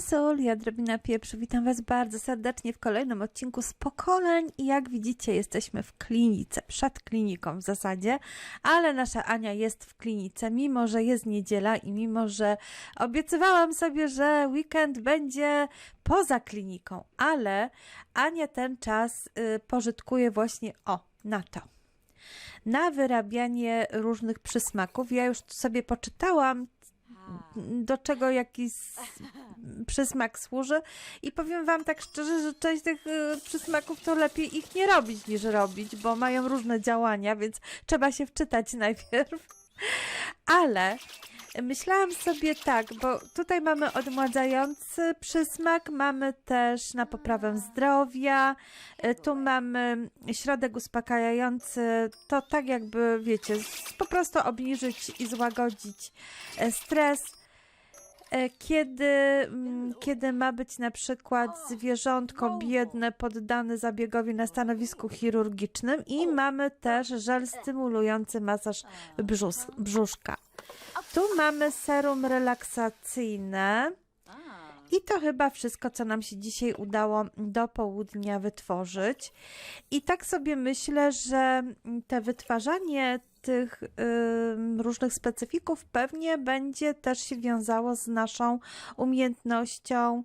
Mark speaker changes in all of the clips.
Speaker 1: Sol, sol, ja drobina pieprzu. Witam Was bardzo serdecznie w kolejnym odcinku z pokoleń i jak widzicie jesteśmy w klinice, przed kliniką w zasadzie, ale nasza Ania jest w klinice, mimo że jest niedziela i mimo że obiecywałam sobie, że weekend będzie poza kliniką, ale Ania ten czas y, pożytkuje właśnie o, na to na wyrabianie różnych przysmaków. Ja już sobie poczytałam, do czego jakiś przysmak służy i powiem Wam tak szczerze, że część tych y, przysmaków to lepiej ich nie robić niż robić, bo mają różne działania, więc trzeba się wczytać najpierw. Ale myślałam sobie tak, bo tutaj mamy odmładzający przysmak, mamy też na poprawę zdrowia, y, tu mamy środek uspokajający, to tak jakby, wiecie, po prostu obniżyć i złagodzić e, stres. E, Kiedy, mm, kiedy ma być na przykład zwierzątko biedne poddane zabiegowi na stanowisku chirurgicznym i mamy też żel stymulujący masaż brzus, brzuszka. Tu mamy serum relaksacyjne. I to chyba wszystko, co nam się dzisiaj udało do południa wytworzyć. I tak sobie myślę, że te wytwarzanie tych różnych specyfików pewnie będzie też się wiązało z naszą umiejętnością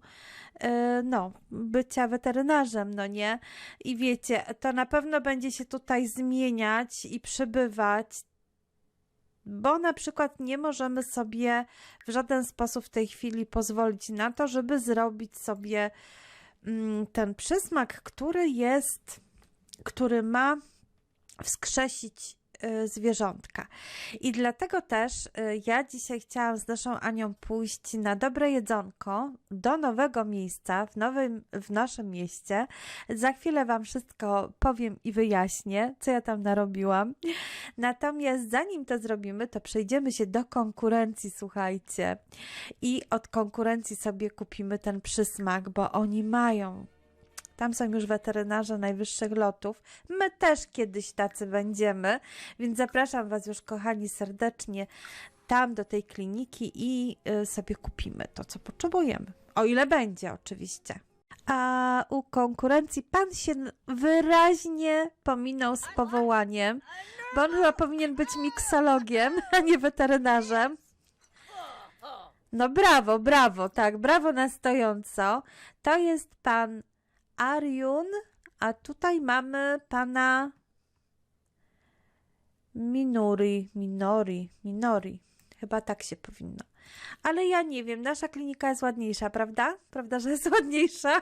Speaker 1: yy, no, bycia weterynarzem, no nie? I wiecie, to na pewno będzie się tutaj zmieniać i przybywać bo na przykład nie możemy sobie w żaden sposób w tej chwili pozwolić na to, żeby zrobić sobie mm, ten przysmak, który jest, który ma wskrzesić y, zwierzątka. I dlatego też y, ja dzisiaj chciałam z naszą Anią pójść na dobre jedzonko do nowego miejsca w, nowym, w naszym mieście. Za chwilę Wam wszystko powiem i wyjaśnię, co ja tam narobiłam. Natomiast zanim to zrobimy, to przejdziemy się do konkurencji, słuchajcie. I od konkurencji sobie kupimy ten przysmak, bo oni mają. Tam są już weterynarze najwyższych lotów. My też kiedyś tacy będziemy, więc zapraszam Was już, kochani, serdecznie tam do tej kliniki i y, sobie kupimy to, co potrzebujemy. O ile będzie, oczywiście. A u konkurencji pan się wyraźnie pominął z powołaniem, bo on chyba powinien być miksologiem, a nie weterynarzem. No brawo, brawo, tak, brawo na stojąco. To jest pan Ariun, a tutaj mamy pana Minori, Minori, Minori. Chyba tak się powinno. Ale ja nie wiem, nasza klinika jest ładniejsza, prawda? Prawda, że jest ładniejsza?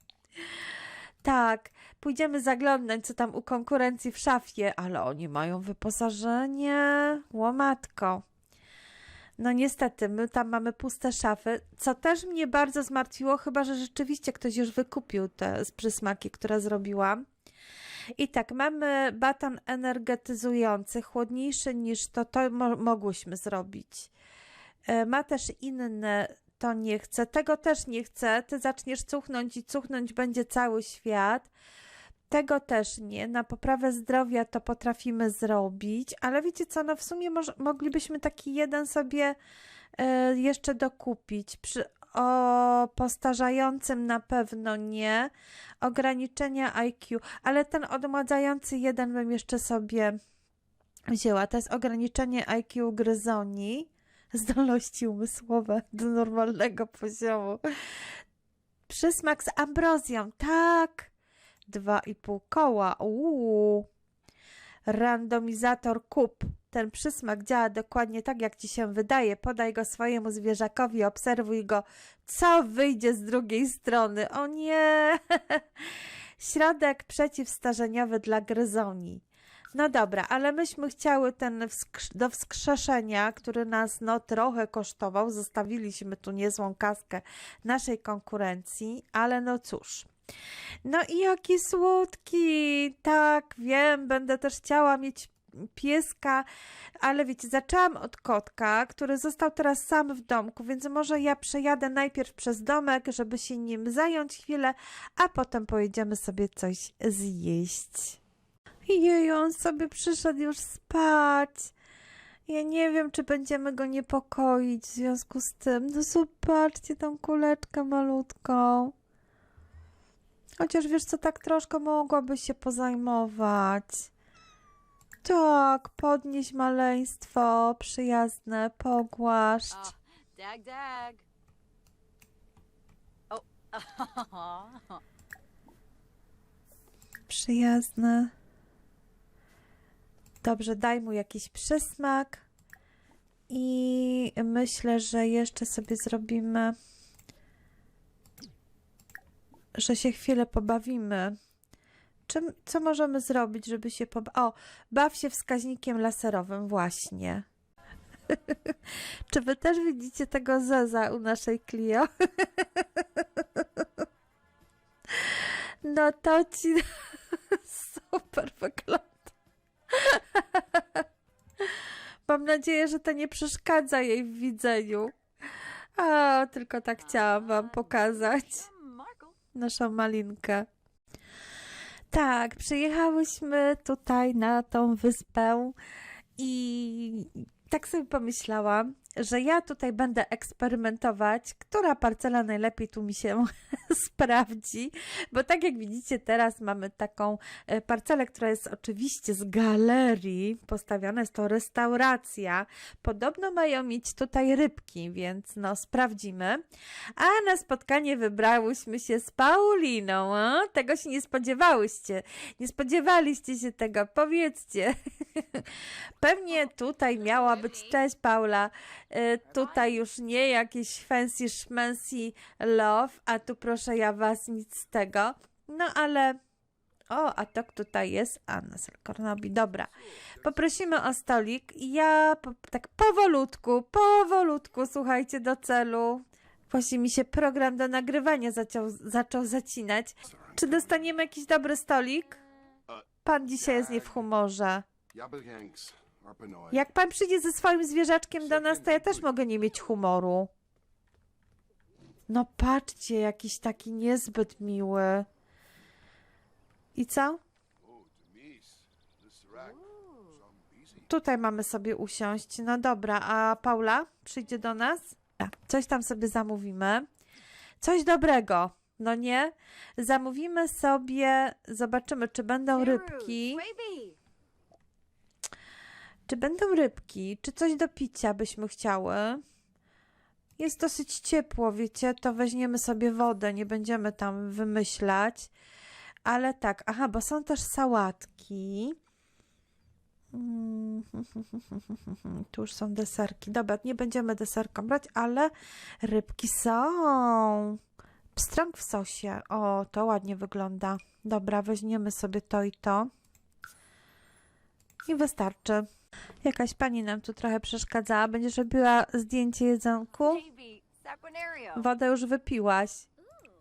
Speaker 1: tak, pójdziemy zaglądać, co tam u konkurencji w szafie, ale oni mają wyposażenie. Łomatko. No niestety, my tam mamy puste szafy, co też mnie bardzo zmartwiło, chyba że rzeczywiście ktoś już wykupił te przysmaki, które zrobiłam. I tak, mamy baton energetyzujący, chłodniejszy niż to, to mo- mogłyśmy zrobić. E, Ma też inne, to nie chcę, tego też nie chcę. Ty zaczniesz cuchnąć i cuchnąć będzie cały świat. Tego też nie. Na poprawę zdrowia to potrafimy zrobić, ale wiecie co, no w sumie może, moglibyśmy taki jeden sobie e, jeszcze dokupić. Przy, o postarzającym na pewno nie. Ograniczenia IQ, ale ten odmładzający jeden bym jeszcze sobie wzięła. To jest ograniczenie IQ gryzoni, zdolności umysłowe do normalnego poziomu. Przysmak z ambrozją, tak. Dwa i pół koła. Uuu. Randomizator kup. Ten przysmak działa dokładnie tak, jak ci się wydaje. Podaj go swojemu zwierzakowi, obserwuj go, co wyjdzie z drugiej strony. O nie! Środek przeciwstarzeniowy dla gryzoni. No dobra, ale myśmy chciały ten wskrz- do wskrzeszenia, który nas no trochę kosztował. Zostawiliśmy tu niezłą kaskę naszej konkurencji, ale no cóż. No i jaki słodki! Tak, wiem, będę też chciała mieć pieska, ale wiecie, zaczęłam od kotka, który został teraz sam w domku, więc może ja przejadę najpierw przez domek, żeby się nim zająć chwilę, a potem pojedziemy sobie coś zjeść. Jej, on sobie przyszedł już spać. Ja nie wiem, czy będziemy go niepokoić w związku z tym. No zobaczcie tą kuleczkę malutką. Chociaż wiesz co, tak troszkę mogłabyś się pozajmować. Tak, podnieś maleństwo, przyjazne, pogłaszcz.
Speaker 2: Dag dag. Oh.
Speaker 1: Przyjazne. Dobrze, daj mu jakiś przysmak. I myślę, że jeszcze sobie zrobimy, że się chwilę pobawimy. Czym, co możemy zrobić, żeby się pobawić? O, baw się wskaźnikiem laserowym, właśnie. Czy wy też widzicie tego Zeza u naszej Clio? No to ci super wygląda. Mam nadzieję, że to nie przeszkadza jej w widzeniu. A, tylko tak chciałam wam pokazać. Naszą malinkę. Tak, przyjechałyśmy tutaj na tą wyspę i tak sobie pomyślałam, że ja tutaj będę eksperymentować, która parcela najlepiej tu mi się sprawdzi, bo tak jak widzicie teraz mamy taką e, parcelę, która jest oczywiście z galerii postawiona, jest to restauracja. Podobno mają mieć tutaj rybki, więc no sprawdzimy. A na spotkanie wybrałyśmy się z Pauliną. Tego się nie spodziewałyście. Nie spodziewaliście się tego. Powiedzcie. Pewnie tutaj miała być. Cześć, Paula. E, tutaj już nie jakieś fancy szmancy love, a tu proszę ja was nic z tego. No ale. O, a to tutaj jest Anna Selkornobi. Dobra. Poprosimy o stolik. Ja po, tak powolutku, powolutku, słuchajcie, do celu. Właśnie mi się program do nagrywania zaczął zacinać. Czy dostaniemy jakiś dobry stolik? Pan dzisiaj jest nie w humorze. Jak pan przyjdzie ze swoim zwierzaczkiem do nas, to ja też mogę nie mieć humoru. No patrzcie, jakiś taki niezbyt miły. I co? Tutaj mamy sobie usiąść. No dobra, a Paula przyjdzie do nas? Coś tam sobie zamówimy. Coś dobrego, no nie? Zamówimy sobie, zobaczymy, czy będą rybki. Czy będą rybki, czy coś do picia byśmy chciały? Jest dosyć ciepło, wiecie, to weźmiemy sobie wodę, nie będziemy tam wymyślać. Ale tak, aha, bo są też sałatki. Mm, Tu już są deserki. Dobra, nie będziemy deserką brać, ale rybki są. Pstrąg w sosie. O, to ładnie wygląda. Dobra, weźmiemy sobie to i to. I wystarczy. Jakaś pani nam tu trochę przeszkadzała. Będziesz robiła zdjęcie jedzonku? Wodę już wypiłaś.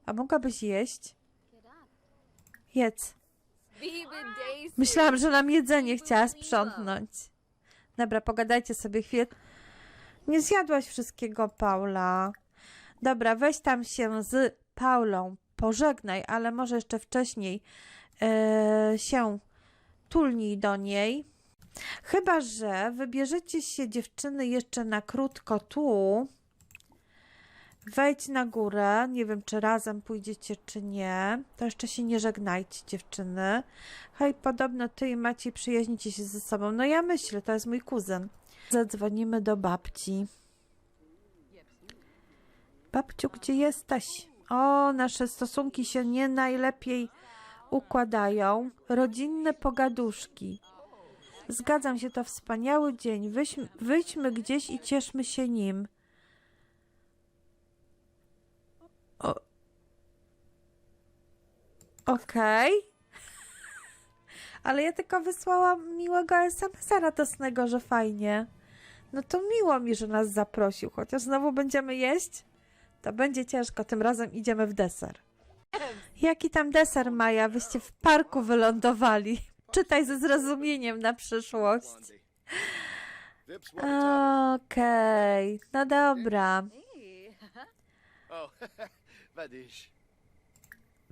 Speaker 1: A mogłabyś jeść? Jedz. Myślałam, że nam jedzenie chciała sprzątnąć. Dobra, pogadajcie sobie chwilę. Nie zjadłaś wszystkiego, Paula. Dobra, weź tam się z Paulą, pożegnaj, ale może jeszcze wcześniej e, się tulnij do niej. Chyba, że wybierzecie się dziewczyny jeszcze na krótko tu. Wejdź na górę. Nie wiem, czy razem pójdziecie, czy nie. To jeszcze się nie żegnajcie, dziewczyny. Hej, podobno ty i Maciej przyjaźnicie się ze sobą. No ja myślę, to jest mój kuzyn. Zadzwonimy do babci. Babciu, gdzie jesteś? O, nasze stosunki się nie najlepiej układają. Rodzinne pogaduszki. Zgadzam się, to wspaniały dzień. Wyjdź, wyjdźmy gdzieś i cieszmy się nim. O... Okej. Ale ja tylko wysłałam miłego SMS-a radosnego, że fajnie. No to miło mi, że nas zaprosił, chociaż znowu będziemy jeść. To będzie ciężko, tym razem idziemy w deser. Jaki tam deser, Maja? Wyście w parku wylądowali. Czytaj ze zrozumieniem na przyszłość. Okej, no dobra.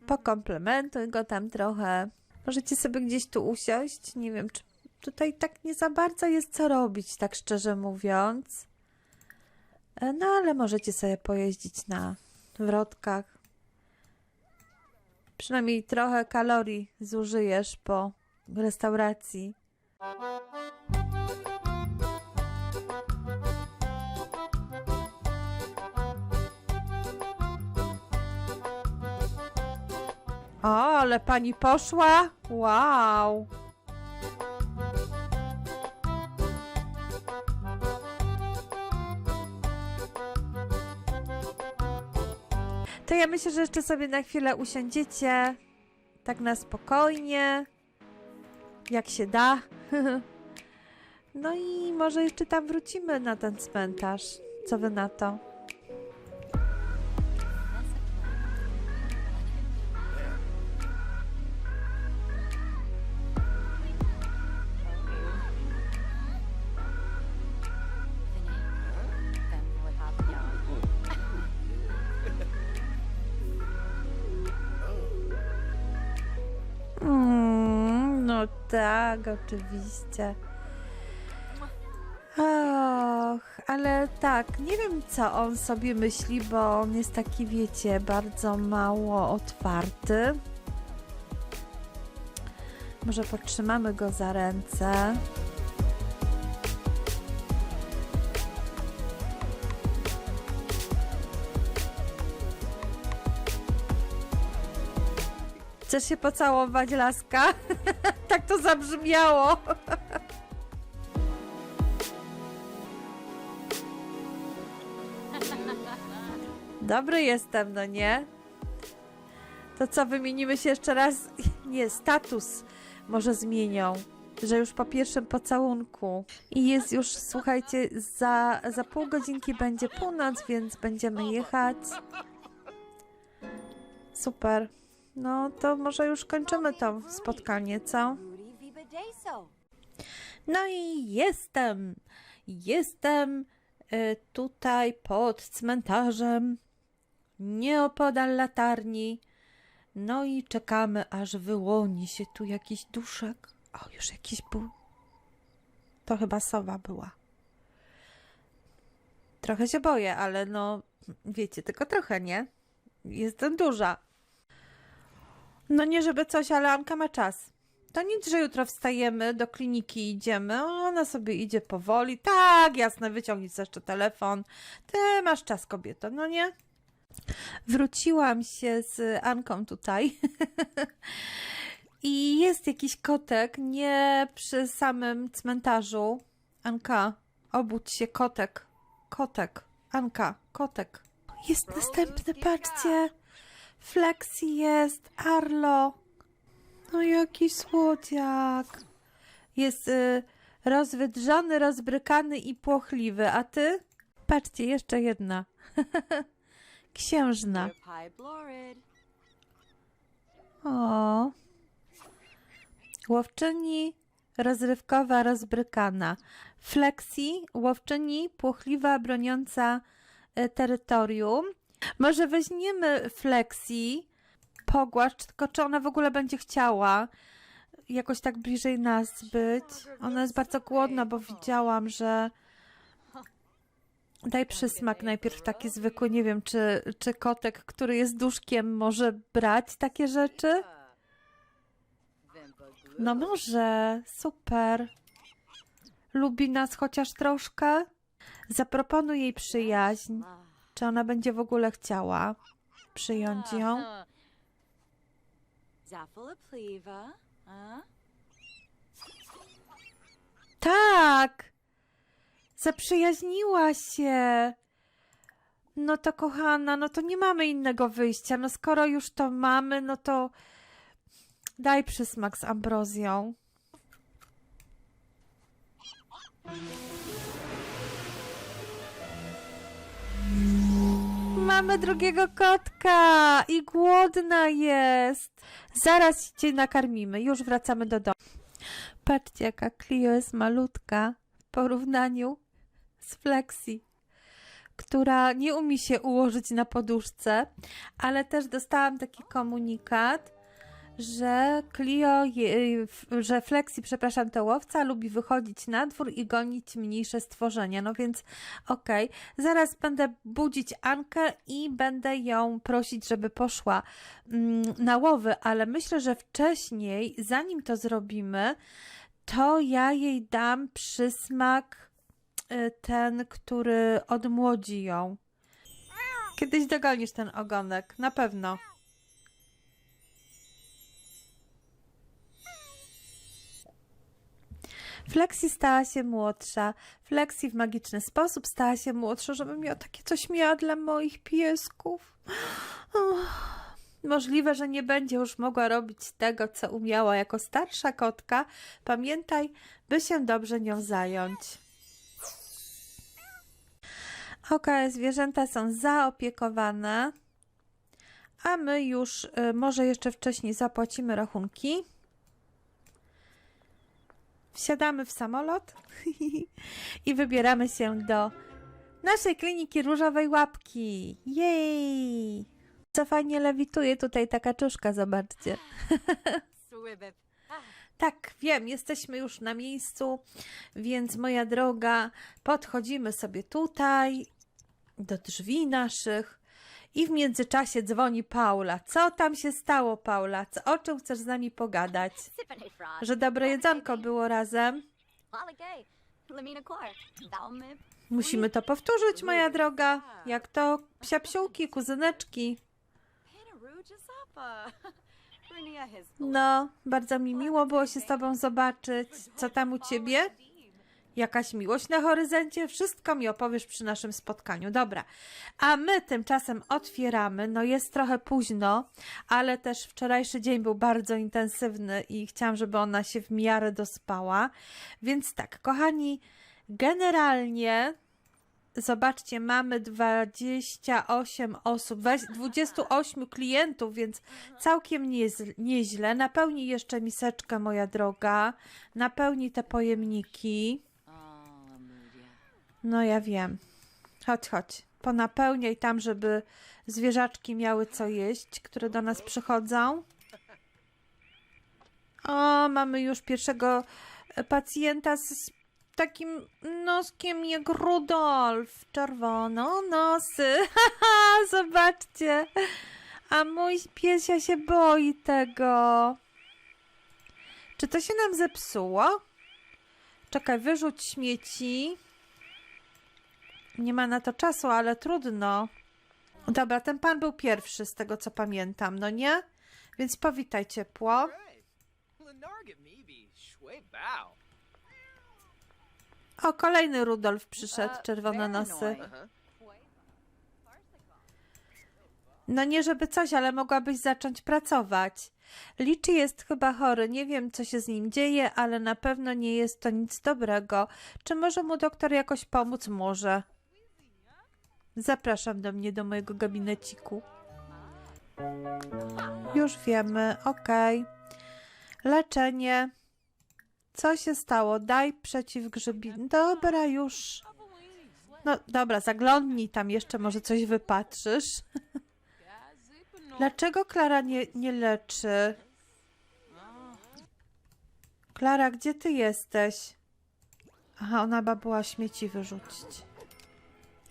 Speaker 1: Pokomplementuj go tam trochę. Możecie sobie gdzieś tu usiąść. Nie wiem, czy tutaj tak nie za bardzo jest co robić, tak szczerze mówiąc. E, No ale możecie sobie pojeździć na wrotkach. Przynajmniej trochę kalorii zużyjesz po restauracji. O, ale pani poszła? Wow. To ja myślę, że jeszcze sobie na chwilę usiądziecie. Tak na spokojnie. Jak się da. No i może jeszcze tam wrócimy na ten cmentarz. Co wy na to? Tak, oczywiście. Och, ale tak, nie wiem co on sobie myśli, bo on jest taki, wiecie, bardzo mało otwarty. Może potrzymamy go za ręce. Chcesz się pocałować, laska? tak to zabrzmiało. Dobry jestem, no nie? To co, wymienimy się jeszcze raz? Nie, status może zmienią. Że już po pierwszym pocałunku. I jest już, słuchajcie, za, za pół godzinki będzie północ, więc będziemy jechać. Super. No to może już kończymy to spotkanie, co? No i jestem. Jestem y, tutaj pod cmentarzem, nieopodal latarni. No i czekamy, aż wyłoni się tu jakiś duszek. O, już jakiś był. To chyba sowa była. Trochę się boję, ale no, wiecie, tylko trochę, nie? Jestem duża. No nie żeby coś, ale Anka ma czas. To nic, że jutro wstajemy, do kliniki idziemy. Ona sobie idzie powoli. Tak, jasne, wyciągnij jeszcze telefon. Ty masz czas, kobieto, no nie? Wróciłam się z Anką tutaj. I jest jakiś kotek, nie przy samym cmentarzu. Anka, obudź się, kotek. Kotek. Anka, kotek. Jest następny, patrzcie. Flexi jest, Arlo. No jaki słodziak. Jest y, rozwydrzony, rozbrykany i płochliwy, a ty? Patrzcie, jeszcze jedna. Księżna. O. Łowczyni rozrywkowa, rozbrykana. Flexi, łowczyni płochliwa, broniąca e, terytorium. Może weźmiemy Flexi, pogłaszcz, tylko czy ona w ogóle będzie chciała jakoś tak bliżej nas być. Ona jest bardzo głodna, bo widziałam, że daj przysmak najpierw taki zwykły. Nie wiem, czy, czy kotek, który jest duszkiem, może brać takie rzeczy? No może, super. Lubi nas chociaż troszkę? Zaproponuj jej przyjaźń. Czy ona będzie w ogóle chciała przyjąć ją? Tak! Zaprzyjaźniła się. No to kochana, no to nie mamy innego wyjścia. No skoro już to mamy, no to daj przysmak z ambrozją. Mamy drugiego kotka i głodna jest. Zaraz cię nakarmimy. Już wracamy do domu. Patrzcie, jaka Clio jest malutka w porównaniu z Flexi, która nie umie się ułożyć na poduszce, ale też dostałam taki komunikat, że Clio, je, f- że Flexi, przepraszam, to łowca, lubi wychodzić na dwór i gonić mniejsze stworzenia. No więc okej, zaraz będę budzić Ankę i będę ją prosić, żeby poszła mm, na łowy, ale myślę, że wcześniej, zanim to zrobimy, to ja jej dam przysmak y, ten, który odmłodzi ją. Kiedyś dogonisz ten ogonek, na pewno. Flexi stała się młodsza. Flexi w magiczny sposób stała się młodsza, żebym miał takie coś miała dla moich piesków. Możliwe, że nie będzie już mogła robić tego, co umiała jako starsza kotka. Pamiętaj, by się dobrze nią zająć. Okej, zwierzęta są zaopiekowane, a my już y, może jeszcze wcześniej zapłacimy rachunki. Wsiadamy w samolot i wybieramy się do naszej kliniki różowej łapki. Jej! Co fajnie lewituje tutaj ta kaczuszka, zobaczcie. Tak, wiem, jesteśmy już na miejscu, więc moja droga, podchodzimy sobie tutaj do drzwi naszych i w międzyczasie dzwoni Paula. Co tam się stało, Paula? Co, o czym chcesz z nami pogadać? Że dobre jedzonko było razem? Musimy to powtórzyć, moja droga. Jak to psiapsiółki, kuzyneczki.
Speaker 2: His.
Speaker 1: No, bardzo mi miło było się z tobą zobaczyć. Co tam u ciebie? Jakaś miłość na horyzoncie? Wszystko mi opowiesz przy naszym spotkaniu. Dobra. A my tymczasem otwieramy. No jest trochę późno, ale też wczorajszy dzień był bardzo intensywny i chciałam, żeby ona się w miarę dospała. Więc tak, kochani, generalnie Zobaczcie, mamy 28 osób, weź- 28 klientów, więc całkiem nieźle. Napełni jeszcze miseczkę, moja droga. Napełni te pojemniki. No ja wiem. Chodź, chodź. Ponapełniaj tam, żeby zwierzaczki miały co jeść, które do nas przychodzą. O, mamy już pierwszego e, pacjenta z takim noskiem jak Rudolf. Czerwono nosy. Zobaczcie. A mój piesia się boi tego. Czy to się nam zepsuło? Czekaj, wyrzuć śmieci. Nie ma na to czasu, ale trudno. Dobra, ten pan był pierwszy, z tego co pamiętam, no nie? Więc powitaj ciepło. O, kolejny Rudolf przyszedł, czerwone nosy. No nie żeby coś, ale mogłabyś zacząć pracować. Liczy jest chyba chory, nie wiem co się z nim dzieje, ale na pewno nie jest to nic dobrego. Czy może mu doktor jakoś pomóc? Może. Zapraszam do mnie, do mojego gabineciku. Już wiemy, okej. Leczenie. Co się stało? Daj przeciwgrzybi. Dobra, już. No dobra, zaglądnij tam jeszcze, może coś wypatrzysz. Dlaczego Klara nie, nie leczy? Klara, gdzie ty jesteś? Aha, ona chyba była śmieci wyrzucić.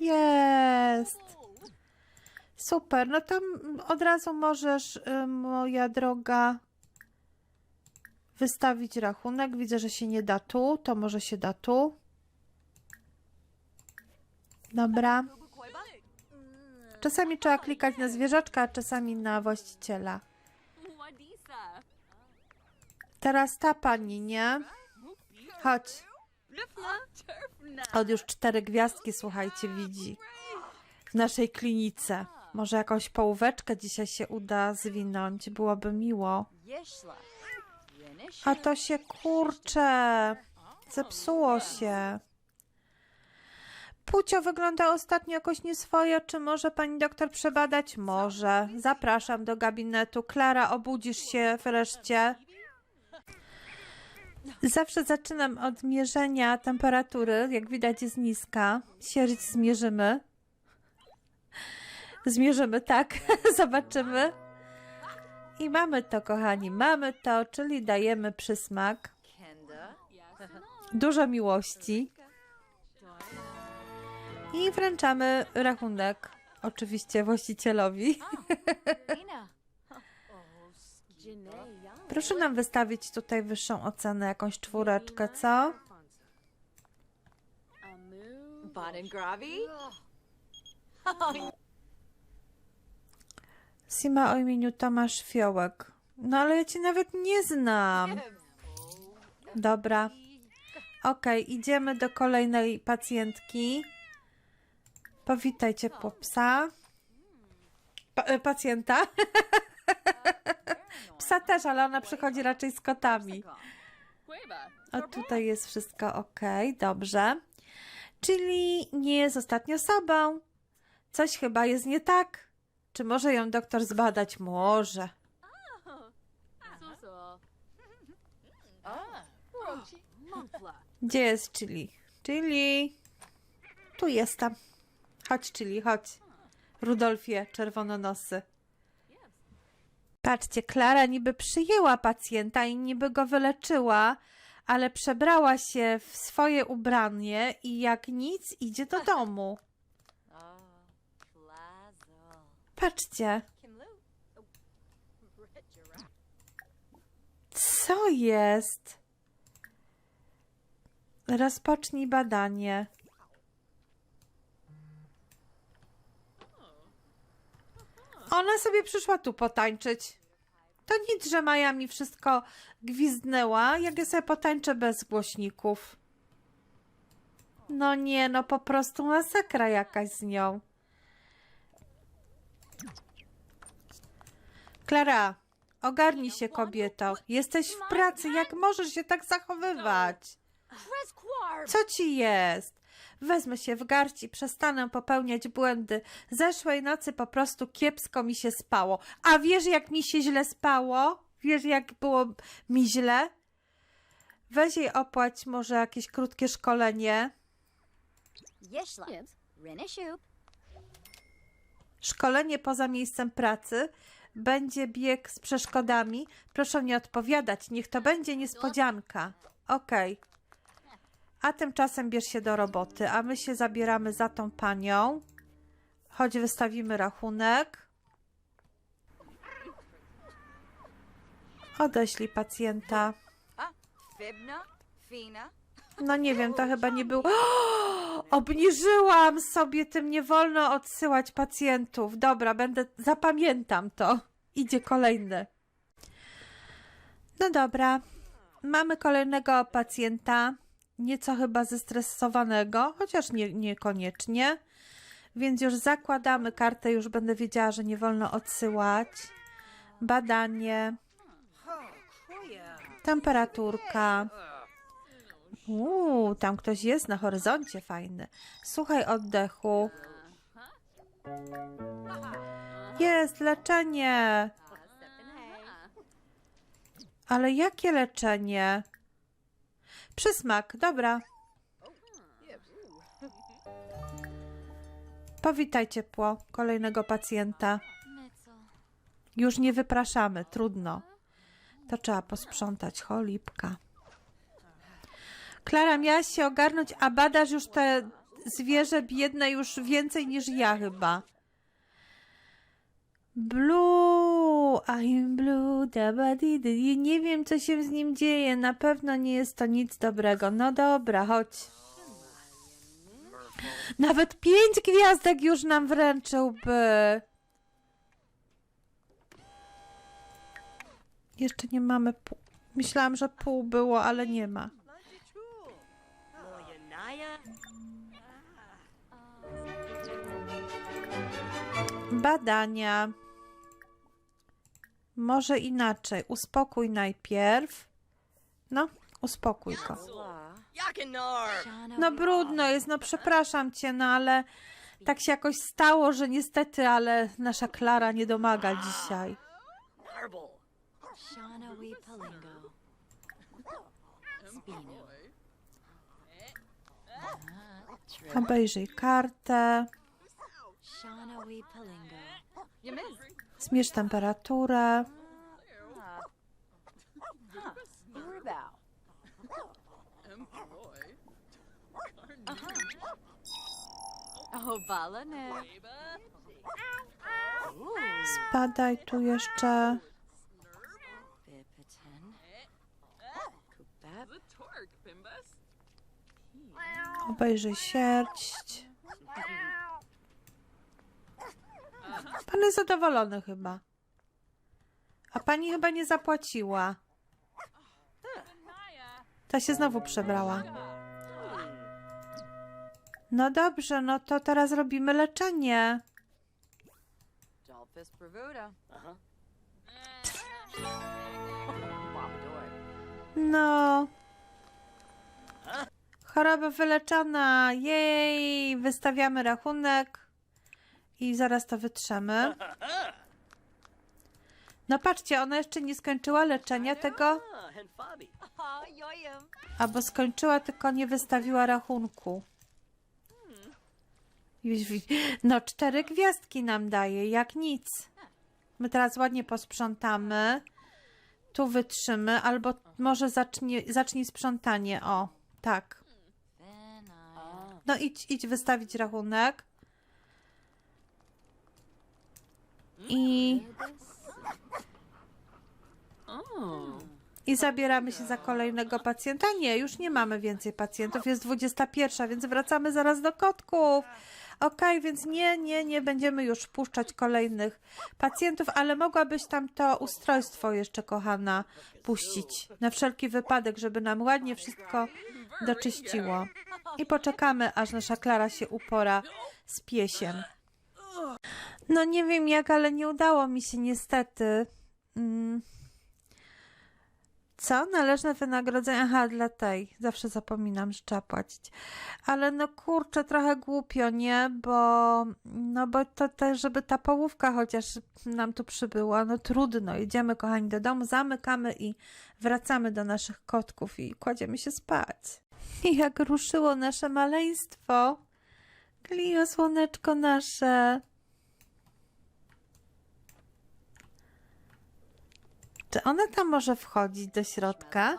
Speaker 1: Jest! Super, no to od razu możesz, y, moja droga, wystawić rachunek. Widzę, że się nie da tu, to może się da tu. Dobra. Czasami trzeba klikać na zwierzaczka, a czasami na właściciela. Teraz ta pani, nie? Chodź. Od już cztery gwiazdki, słuchajcie, widzi. W naszej klinice. Może jakąś połóweczkę dzisiaj się uda zwinąć, byłoby miło. A to się kurcze. Zepsuło się. Pucio wygląda ostatnio jakoś nieswojo. Czy może pani doktor przebadać? Może. Zapraszam do gabinetu. Klara, obudzisz się wreszcie. Zawsze zaczynam od mierzenia temperatury. Jak widać jest niska. Sierść zmierzymy. Zmierzymy, tak. Zobaczymy. I mamy to, kochani, mamy to, czyli dajemy przysmak. Dużo miłości. I wręczamy rachunek, oczywiście właścicielowi. Proszę nam wystawić tutaj wyższą ocenę, jakąś czwóreczkę, co? Sima o imieniu Tomasz Fiołek. No ale ja cię nawet nie znam. Dobra. Okej, idziemy do kolejnej pacjentki. Powitaj ciepło psa. Pa- e, pacjenta. Psa też, ale ona przychodzi raczej z kotami. A tutaj jest wszystko ok, dobrze. Czyli nie jest ostatnią osobą. Coś chyba jest nie tak. Czy może ją doktor zbadać? Może. Gdzie jest Chili? Chili. Tu jestem. Chodź, Chili, chodź. Rudolfie, czerwononosy. Patrzcie, Klara niby przyjęła pacjenta i niby go wyleczyła, ale przebrała się w swoje ubranie i jak nic idzie do domu.
Speaker 2: Oh.
Speaker 1: Patrzcie,
Speaker 2: Lu.
Speaker 1: co jest? Rozpocznij badanie. Ona sobie przyszła tu potańczyć. To nic, że Maja mi wszystko gwizdnęła, jak ja sobie potańczę bez głośników. No nie, no po prostu masakra jakaś z nią. Klara, ogarnij się kobieto. Jesteś w pracy, jak możesz się tak zachowywać? Co ci jest? Wezmę się w garść i przestanę popełniać błędy. Zeszłej nocy po prostu kiepsko mi się spało. A wiesz, jak mi się źle spało? Wiesz, jak było mi źle? Weź jej opłać może jakieś krótkie szkolenie. Szkolenie poza miejscem pracy. Będzie bieg z przeszkodami. Proszę nie odpowiadać. Niech to będzie niespodzianka. Okej. A tymczasem bierz się do roboty, a my się zabieramy za tą panią. Choć wystawimy rachunek. Odeślij pacjenta. No nie wiem, to chyba nie był. Obniżyłam sobie tym, nie wolno odsyłać pacjentów. Dobra, będę, zapamiętam to. Idzie kolejny. No dobra, mamy kolejnego pacjenta, nieco chyba zestresowanego, chociaż nie, niekoniecznie. Więc już zakładamy kartę, już będę wiedziała, że nie wolno odsyłać. Badanie, temperaturka. Uuu, tam ktoś jest na horyzoncie fajny. Słuchaj oddechu. Jest leczenie. Ale jakie leczenie? Przysmak, dobra. Powitaj ciepło kolejnego pacjenta. Już nie wypraszamy, trudno. To trzeba posprzątać, cholipka. Klara, miałaś się ogarnąć, a badasz już te zwierzę biedne już więcej niż ja chyba. Blue, I'm blue, da ba. Nie wiem, co się z nim dzieje. Na pewno nie jest to nic dobrego. No dobra, chodź. Nawet pięć gwiazdek już nam wręczyłby. Jeszcze nie mamy pół. Myślałam, że pół było, ale nie ma. Badania. Może inaczej. Uspokój najpierw. No, uspokój go. No brudno jest, no przepraszam cię, no ale tak się jakoś stało, że niestety, ale nasza Klara nie domaga dzisiaj. Obejrzyj kartę, Zmierz temperaturę. Spadaj tu jeszcze. Obejrzyj sierść. Pan jest zadowolony chyba. A pani chyba nie zapłaciła. Ta się znowu przebrała. No dobrze, no to teraz robimy leczenie. No. Choroba wyleczona. Jej, wystawiamy rachunek i zaraz to wytrzemy. No patrzcie, ona jeszcze nie skończyła leczenia tego, albo skończyła, tylko nie wystawiła rachunku. No, cztery gwiazdki nam daje, jak nic. My teraz ładnie posprzątamy. Tu wytrzymy, albo może zacznie, zacznij sprzątanie. O, tak. No idź, idź wystawić rachunek. I, I zabieramy się za kolejnego pacjenta. Nie, już nie mamy więcej pacjentów. Jest 21, więc wracamy zaraz do kotków. Okej, więc nie, nie, nie będziemy już wpuszczać kolejnych pacjentów, ale mogłabyś tam to ustrojstwo jeszcze, kochana, puścić. Na wszelki wypadek, żeby nam ładnie wszystko doczyściło. I poczekamy, aż nasza Klara się upora z piesiem. No nie wiem jak, ale nie udało mi się niestety. Mm. Co? Należne wynagrodzenie? Aha, dla tej. Zawsze zapominam, że trzeba płacić. Ale no kurczę, trochę głupio, nie? Bo, no bo to też, żeby ta połówka chociaż nam tu przybyła. No trudno. Idziemy, kochani, do domu, zamykamy i wracamy do naszych kotków i kładziemy się spać. I jak ruszyło nasze maleństwo. Klio, słoneczko nasze. Czy ona tam może wchodzić do środka?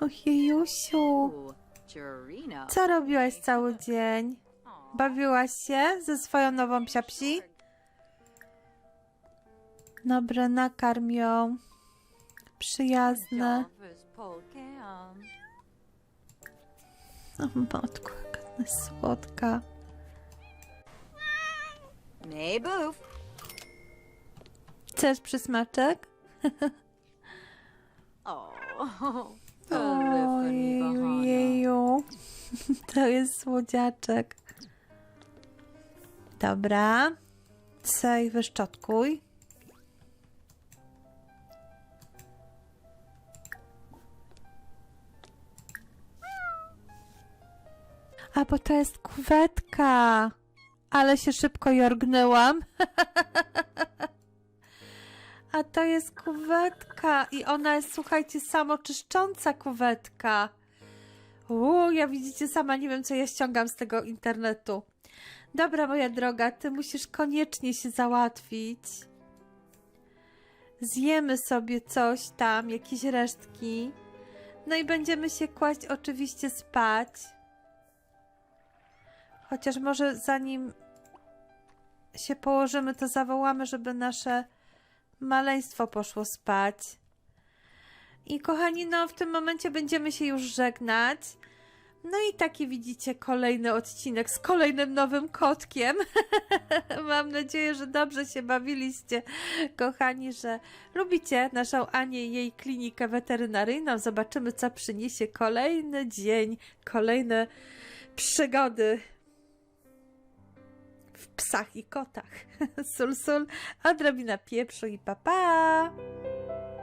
Speaker 1: Ojejusiu. Co robiłaś cały dzień?
Speaker 2: Aw.
Speaker 1: Bawiłaś się ze swoją nową psiapsi? Dobre, nakarm ją. Przyjazne. O matku, jaka słodka.
Speaker 2: May boof.
Speaker 1: Chcesz przysmaczek? Ojeju, jeju. To jest słodziaczek. Dobra. Sej, wyszczotkuj. A, bo to jest kuwetka. Ale się szybko jorgnęłam. A to jest kuwetka i ona jest, słuchajcie, samoczyszcząca kuwetka. Uuu, ja widzicie sama, nie wiem co ja ściągam z tego internetu. Dobra, moja droga, ty musisz koniecznie się załatwić. Zjemy sobie coś tam, jakieś resztki. No i będziemy się kłaść oczywiście spać. Chociaż może zanim się położymy, to zawołamy, żeby nasze maleństwo poszło spać. I kochani, no w tym momencie będziemy się już żegnać. No i taki widzicie kolejny odcinek z kolejnym nowym kotkiem. Mam nadzieję, że dobrze się bawiliście, kochani, że lubicie naszą Anię i jej klinikę weterynaryjną. Zobaczymy, co przyniesie kolejny dzień, kolejne przygody w psach i kotach. Sul, sul, odrobina pieprzu i papa. Pa.